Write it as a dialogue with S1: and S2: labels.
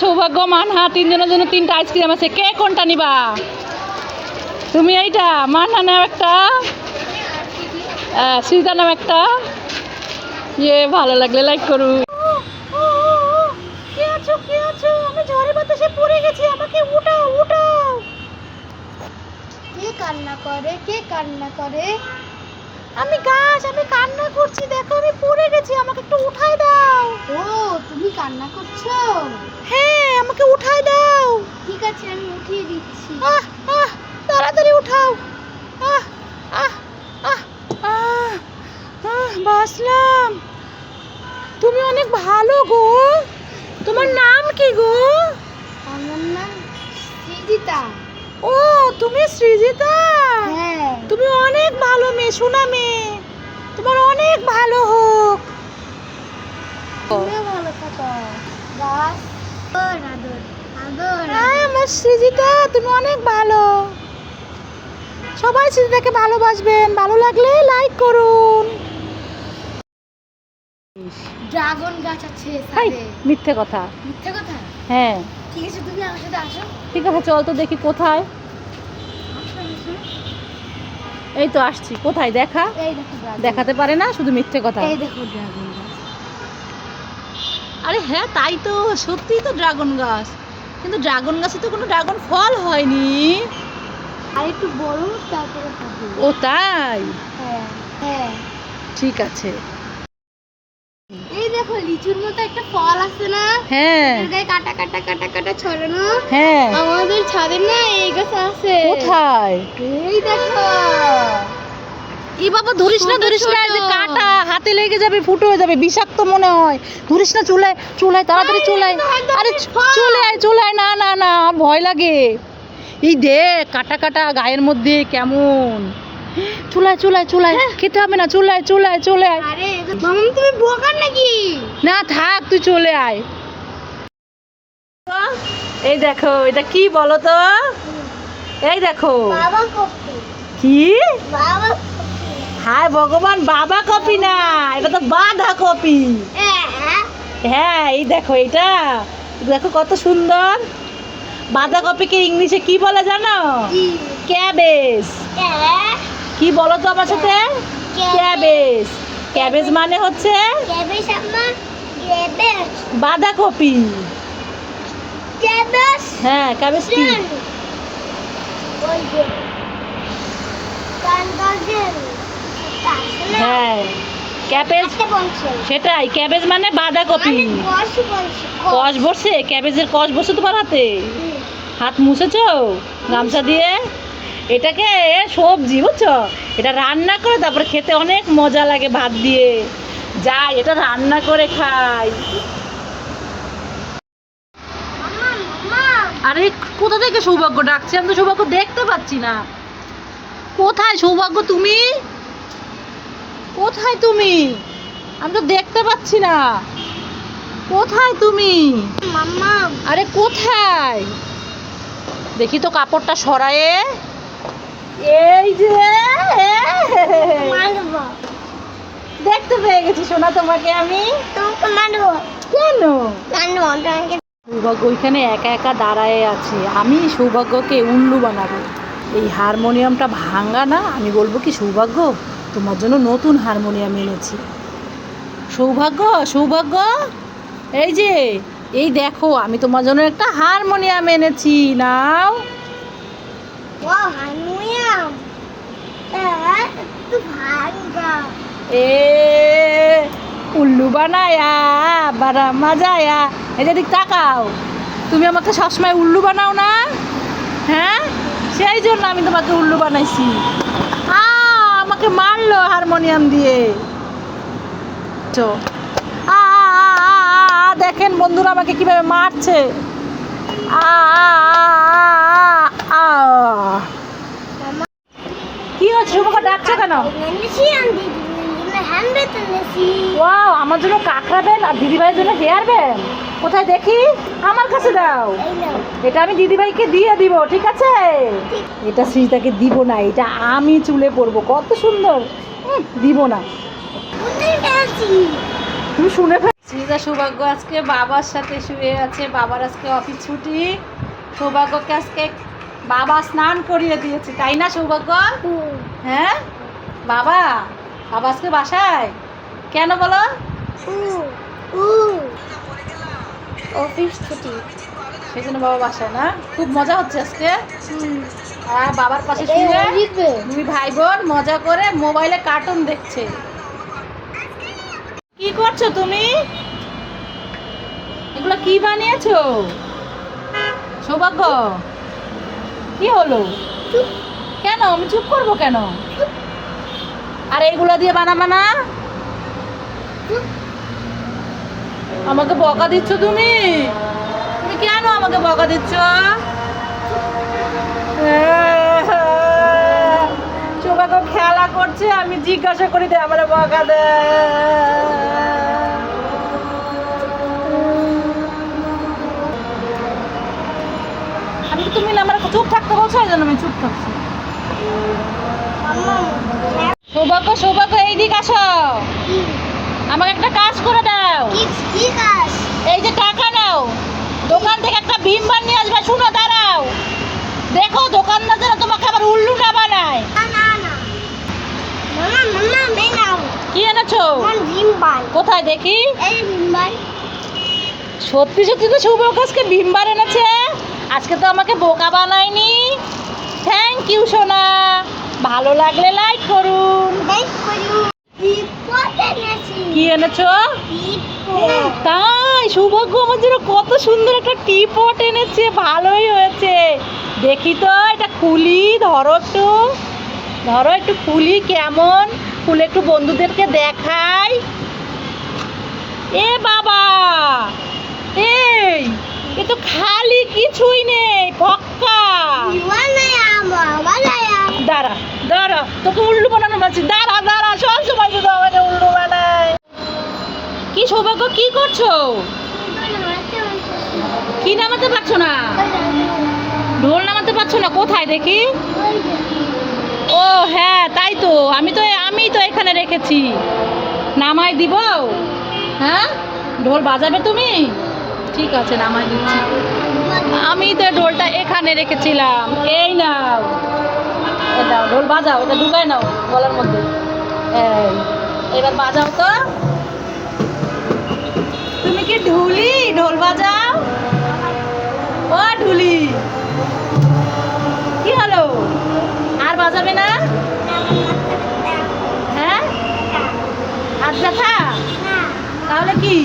S1: সৌভাগ্য মানহা তিনজনের জন্য তিনটা আইসক্রিম আছে। কে কোনটা নিবা? তুমি এইটা মানহা নাম একটা। আহ, নাম একটা। ইয়ে ভালো লাগলে লাইক করু। কে আছো কে আছো? আমি ঝড়ে বাতাসে পড়ে গেছি আমাকে উঠাও উঠাও।
S2: কে কান্না করে কে কান্না করে?
S1: আমি গাছ আমি কান্না করছি দেখো আমি পড়ে গেছি আমাকে একটু উঠাই দাও।
S2: ও তুমি কান্না করছ?
S1: হ্যাঁ আমাকে উঠাই দাও।
S2: ঠিক আছে আমি উঠিয়ে দিচ্ছি।
S1: আহ আহ তাড়াতাড়ি উঠাও। আহ আহ আহ আহ আহ বাসলাম তুমি অনেক ভালো গো। তোমার নাম কি গো?
S2: আমার নাম সৃজিতা।
S1: ও তুমি সৃজিতা? তুমি অনেক ভালো মেয়ে শোনা মেয়ে। তোমার অনেক ভালো হোক।
S2: ভালো থাকো। গাছ আদর আদর আদর।
S1: হ্যাঁ আমার সৃজিতা তুমি অনেক ভালো। সবাই সৃজিতাকে ভালোবাসবেন। ভালো লাগলে লাইক করুন।
S2: ড্রাগন গাছ আছে
S1: মিথ্যে কথা।
S2: মিথ্যে কথা?
S1: হ্যাঁ।
S2: ঠিক আছে তুমি আমার সাথে আসো।
S1: ঠিক আছে চল তো দেখি কোথায়। এই তো আসছি। কোথায়? দেখা? দেখাতে পারে না? শুধু মিথ্যে কথা। আরে হ্যাঁ তাই তো। সত্যিই তো ড্রাগন গাছ। কিন্তু ড্রাগন গাছে তো কোনো ড্রাগন ফল হয়নি।
S2: আর একটু বড় তারপরে
S1: ও তাই?
S2: হ্যাঁ হ্যাঁ।
S1: ঠিক আছে।
S2: দেখো লিচুর মতো একটা ফল আছে না?
S1: হ্যাঁ।
S2: গায়ে কাটা কাটা কাটা কাটা ছড়ানো।
S1: হ্যাঁ।
S2: আমাদের ছাদে না এই গাছ আছে।
S1: কোথায়?
S2: এই দেখো।
S1: এই বাবা ধরিস না ধরিস না যে কাটা হাতে লেগে যাবে ফুটো হয়ে যাবে বিষাক্ত মনে হয়। ধরিস না চুলায় চুলায় তাড়াতাড়ি চুলায়।
S2: একদম,
S1: আরে। চলে আয় চলে আয় না না না ভয় লাগে। এই দেখ কাটা কাটা গায়ের মধ্যে কেমন। চুলায় চুলায় চুলায়। খেতে হবে না চুলায় চুলায় চলে আয়
S2: তুমি বোকার নাকি?
S1: না থাক তুই চলে আয়। এই দেখো এটা কি বলো তো? এই দেখো। কি?
S2: বাবা
S1: হায় ভগবান বাবা কপি না এটা তো বাঁধা কপি। হ্যাঁ এই দেখো এটা দেখো কত সুন্দর। বাঁধাকপিকে ইংলিশে কি বলে জানো? ক্যাবেজ? কি বলো তো আমার সাথে? ক্যাবেজ। ক্যাবেজ। মানে হচ্ছে?
S2: Cabbage cabbage.
S1: বাঁধাকপি।
S2: ক্যাবেজ?
S1: হ্যাঁ ক্যাবেজ কি? হ্যাঁ ক্যাবেজ সেটাই ক্যাবেজ মানে বাঁধাকপি। কষ বসে ক্যাবেজের কষ বসে তোমার হাতে? হাত মুছেছো? গামছা দিয়ে? এটাকে সবজি বুঝছ? এটা রান্না করে তারপরে খেতে অনেক মজা লাগে ভাত দিয়ে। যাই এটা রান্না করে খাই। আরে কোথা থেকে সৌভাগ্য ডাকছে? আমি তো সৌভাগ্য দেখতে পাচ্ছি না। কোথায় সৌভাগ্য তুমি? কোথায় তুমি? আমি তো দেখতে পাচ্ছি না। কোথায় তুমি? আরে কোথায়? দেখি তো কাপড়টা সরায়ে। এই যে দেখতে পেয়ে গেছি সোনা তোমাকে আমি।
S2: তোমাকে মারবো
S1: কেন? সৌভাগ্য ওইখানে একা একা দাঁড়ায় আছে। আমি সৌভাগ্যকে উল্লু বানাবো। এই হারমোনিয়ামটা ভাঙা না আমি বলব কি সৌভাগ্য? তোমার জন্য নতুন হারমোনিয়াম এনেছি। সৌভাগ্য সৌভাগ্য? এই যে এই দেখো আমি তোমার জন্য একটা হারমোনিয়াম এনেছি। নাও
S2: ও হারমোনিয়াম একটু ভাঙ্গা
S1: এ উল্লু বানায়া বারা মজায়া। এই দিক তাকাও। তুমি আমাকে সবসময় উল্লু বানাও না? হ্যাঁ? সেই জন্য আমি তোমাকে উল্লু বানাইছি। আ আমাকে মারলো হারমোনিয়াম দিয়ে। তো আ, দেখেন বন্ধুরা আমাকে কীভাবে মারছে। আ। কি হচ্ছে শুভকে ডাকছো কেন ওয়াও আমার জন্য কাঁকড়া ব্যান্ড আর দিদিভাইয়ের জন্য হেয়ার ব্যান্ড। কোথায় দেখি? আমার কাছে দাও। এটা আমি দিদিভাইকে দিয়ে দিব ঠিক আছে? এটা সৃজিতাকে দিব না এটা আমি চুলে পরবো কত সুন্দর। দিব না। তুমি শুনে শ্রীজা সৌভাগ্য আজকে বাবার সাথে শুয়ে আছে বাবার আজকে অফিস ছুটি। সৌভাগ্যকে আজকে বাবা স্নান করিয়ে দিয়েছে তাই না সৌভাগ্য? হ্যাঁ? বাবা বাবা আজকে বাসায়? কেন বলো?
S2: অফিস ছুটি।
S1: সেই জন্য বাবা বাসায় না? খুব মজা হচ্ছে আজকে। আর বাবার পাশে শুয়ে দুই ভাই বোন মজা করে মোবাইলে কার্টুন দেখছে। কি করছ তুমি? এগুলো কি বানিয়েছো? সৌভাগ্য। কি হলো? কেন? আমি চুপ করব কেন? আর এইগুলো দিয়ে বানাবা না? আমাকে বকা দিচ্ছ তুমি? তুমি কেন আমাকে বকা দিচ্ছ? সৌভাগ্য খেলা করছে, আমি জিজ্ঞাসা করি, দে আমার বকা দে। আমি তুমি আমার চুপ থাকতে বলছো? এই জন্য আমি চুপ থাকছি। সৌভাগ্য সৌভাগ্য এইদিক আসো। আমাকে একটা কাজ করে দাও। এই যে টাকা নাও। দোকান থেকে একটা ভীম বার নিয়ে আসবে শুনো দাঁড়াও। দেখো দোকানদার যেন তোমাকে আবার উল্লু না বানায়। কি এনেছো? কোথায় দেখি। সত্যি সত্যি তো শুভ আজকে ভীম বার এনেছে। আজকে তো আমাকে বোকা বানায়নি। ভালো লাগলে লাইক করুন। কি এনেছো? তাই সৌভাগ্য আমার জন্য কত সুন্দর একটা টি পট এনেছে ভালোই হয়েছে। দেখি তো এটা খুলি ধরো একটু। ধরো একটু খুলি কেমন? খুলে একটু বন্ধুদেরকে দেখাই। এ বাবা! এই এ তো খালি কিছুই নেই
S2: বানায়
S1: দাঁড়া। দাঁড়া, তোকে উল্লু বানানো বলছি। দাঁড়া দাঁড়া, সব সময় শুধু আমাকে উল্লু বানায়। কি সৌভাগ্য কি করছ? কি নামাতে পারছ না? ঢোল নামাতে পারছ না? কোথায় দেখি? ও হ্যাঁ তাই তো। আমি তো আমি তো এখানে রেখেছি। নামাই দিব? হ্যাঁ? ঢোল বাজাবে তুমি? ঠিক আছে, নামাই দিচ্ছি। আমি তো ঢোলটা এখানে রেখেছিলাম। এই নাও। ঢোল বাজাও এটা ঢুকায় নাও গলার মধ্যে। এবার বাজাও তো। তুমি কি ঢুলি? ঢোল বাজাও। ও ঢুলি। কি হলো? আর বাজাবে না? হ্যাঁ? আর দেখা
S3: তাহলে
S1: কি?